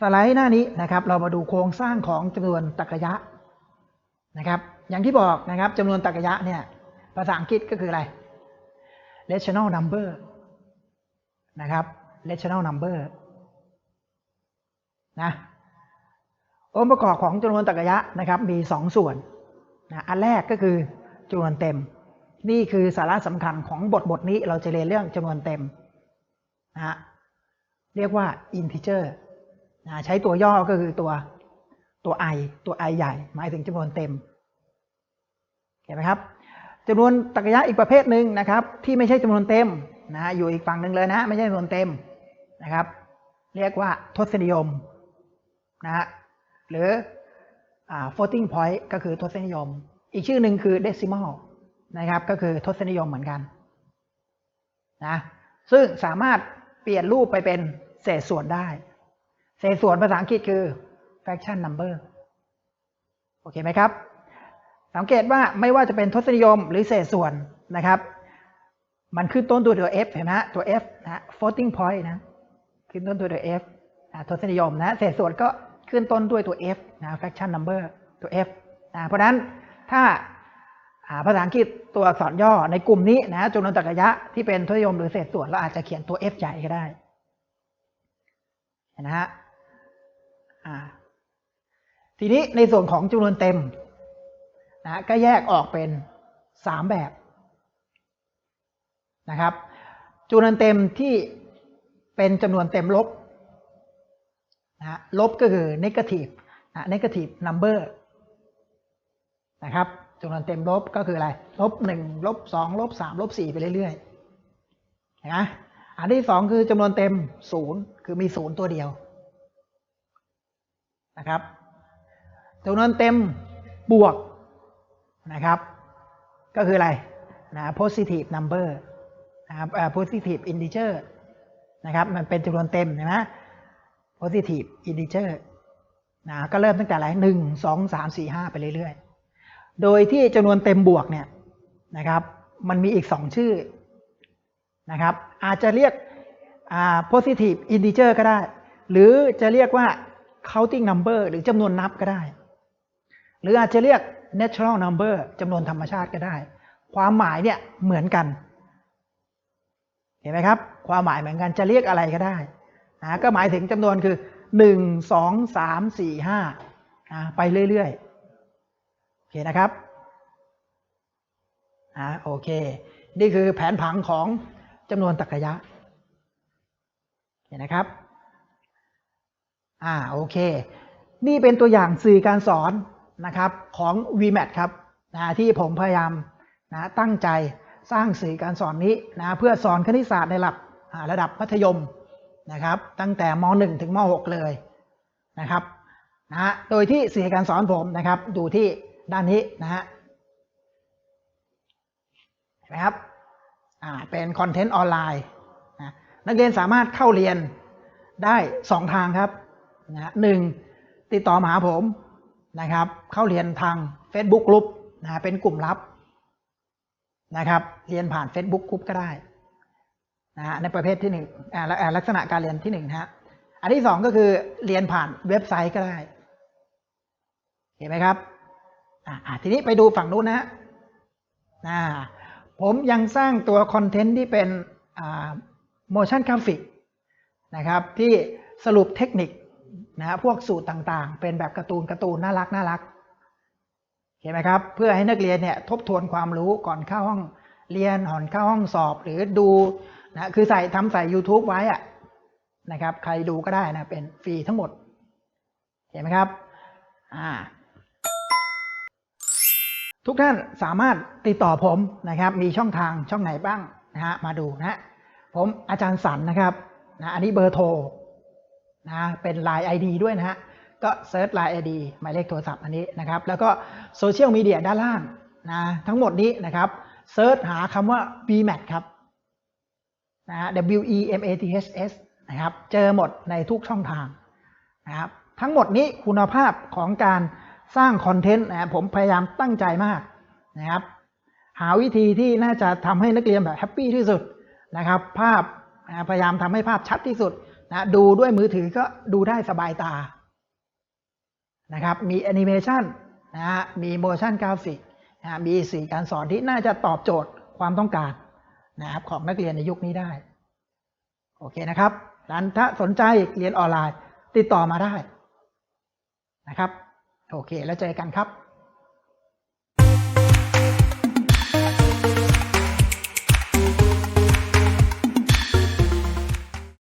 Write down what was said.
สไลด์หน้านี้นะครับ เรามาดูโครงสร้างของจำนวนตรรกะนะครับ อย่างที่บอกนะครับจำนวนตรรกะเนี่ยภาษาอังกฤษก็คืออะไร rational number นะครับ rational number นะองค์ประกอบของจำนวนตรรกะนะครับ มีสองส่วนนะอันแรกก็คือจำนวนเต็ม นี่คือสาระสำคัญของบทบทนี้เราจะเรียนเรื่องจำนวนเต็มนะฮะเรียกว่า integer นะใช้ตัวย่อก็คือตัวตัว i ตัว i ใหญ่ หมายถึงจำนวนเต็มเห็นไหมครับจำนวนตรรกะอีกประเภทหนึ่งนะครับ ที่ไม่ใช่จำนวนเต็มนะฮะอยู่อีกฝั่งหนึ่งเลยนะ ไม่ใช่จำนวนเต็มนะครับ เรียกว่าทศนิยมนะฮะหรือ floating point ก็คือทศนิยม อีกชื่อหนึ่งคือ decimal นะครับ ก็คือทศนิยมเหมือนกันนะซึ่งสามารถเปลี่ยนรูปไปเป็นเศษส่วนได้ เศษส่วนภาษาอังกฤษคือ fraction number โอเคไหมครับ สังเกตว่าไม่ว่าจะเป็นทศนิยมหรือเศษส่วนนะครับ มันขึ้นต้นตัวตัว f เห็นไหมฮะตัว f นะ floating point นะ ขึ้นต้นตัวตัว f นะทศนิยมนะ เศษส่วนก็ขึ้นต้นด้วยตัว f นะ fraction number ตัว f นะเพราะนั้นถ้าภาษาอังกฤษตัวอักษรย่อในกลุ่มนี้นะจำนวนตรรกยะที่เป็นทศนิยมหรือเศษส่วนเราอาจจะเขียนตัว f ใหญ่ก็ได้นะฮะ ทีนี้ในส่วนของจำนวนเต็มนะก็แยกออกเป็นสามแบบนะครับจำนวนเต็มที่เป็นจำนวนเต็มลบนะลบก็คือ negative นะ negative number นะครับจำนวนเต็มลบก็คืออะไร ลบหนึ่งลบสองลบสามลบสี่ไปเรื่อยๆนะอันที่สองคือจำนวนเต็มศูนย์คือมีศูนย์ตัวเดียว นะครับจำนวนเต็มบวกนะครับ ก็คืออะไรนะ positive number นะครับ positive integer นะครับมันเป็นจำนวนเต็มนะ positive integer นะก็เริ่มตั้งแต่อะไรหนึ่งสองสามสี่ห้าไปเรื่อยๆ โดยที่จำนวนเต็มบวกเนี่ยนะครับ มันมีอีกสองชื่อนะครับ อาจจะเรียก positive integer ก็ได้ หรือจะเรียกว่า counting number หรือจำนวนนับก็ได้ หรืออาจจะเรียก natural number จำนวนธรรมชาติก็ได้ ความหมายเนี่ยเหมือนกัน เห็นไหมครับ ความหมายเหมือนกันจะเรียกอะไรก็ได้นะก็หมายถึงจำนวนคือหนึ่งสองสามสี่ห้าไปเรื่อยๆ โอเคนะครับอ่าโอเค นี่คือแผนผังของจำนวนตรรกยะ เห็นนะครับ อ่าโอเค นี่เป็นตัวอย่างสื่อการสอนนะครับของ VMAT ครับนะที่ผมพยายามนะตั้งใจสร้างสื่อการสอนนี้นะเพื่อสอนคณิตศาสตร์ในระดับระดับมัธยมนะครับ ตั้งแต่ม .1 ถึงม .6 เลยนะครับนะโดยที่สื่อการสอนผมนะครับ ดูที่ด้านนี้นะฮะเห็นไหมครับอ่าเป็นคอนเทนต์ออนไลน์นะนักเรียนสามารถเข้าเรียนได้สองทางครับ นะหนึ่งติดต่อมาหาผมนะครับ เข้าเรียนทาง Facebook กลุ่มนะเป็นกลุ่มลับนะครับ เรียนผ่าน Facebook กลุ่มก็ได้นะในประเภทที่หนึ่งลักษณะการเรียนที่หนึ่งนะฮะอันที่สองก็คือเรียนผ่านเว็บไซต์ก็ได้ เห็นไหมครับอ่าทีนี้ไปดูฝั่งนู้นนะฮะผมยังสร้างตัวคอนเทนต์ที่เป็น motion graphic นะครับ ที่สรุปเทคนิค นะพวกสูตรต่างๆ เป็นแบบการ์ตูนการ์ตูนน่ารักน่ารักเห็นไหมครับ เพื่อให้นักเรียนเนี่ยทบทวนความรู้ก่อนเข้าห้องเรียนก่อนเข้าห้องสอบหรือดูนะคือใส่ทำใส่ YouTube ไว้อะนะครับ ใครดูก็ได้นะเป็นฟรีทั้งหมด เห็นไหมครับอ่าทุกท่านสามารถติดต่อผมนะครับ มีช่องทางช่องไหนบ้างนะฮะมาดูนะผมอาจารย์สันนะครับนะอันนี้เบอร์โทร นะเป็น Line ID ด้วยนะฮะก็เซิร์ช Line ID หมายเลขโทรศัพท์อันนี้นะครับ แล้วก็โซเชียลมีเดียด้านล่างนะทั้งหมดนี้นะครับเซิร์ชหาคำว่า BMAT ครับนะ W E M A T H S นะครับเจอหมดในทุกช่องทางนะครับทั้งหมดนี้คุณภาพของการสร้างคอนเทนต์นะผมพยายามตั้งใจมากนะครับ หาวิธีที่น่าจะทำให้นักเรียนแบบแฮปปี้ที่สุดนะครับ ภาพพยายามทำให้ภาพชัดที่สุด นะดูด้วยมือถือก็ดูได้สบายตานะครับมีแอนิเมชันนะฮะมีโมชั่นกราฟิกนะฮะมีสีการสอนที่น่าจะตอบโจทย์ความต้องการนะครับของนักเรียนในยุคนี้ได้ โอเคนะครับนั้นถ้าสนใจเรียนออนไลน์ติดต่อมาได้นะครับ โอเค แล้วเจอกันครับ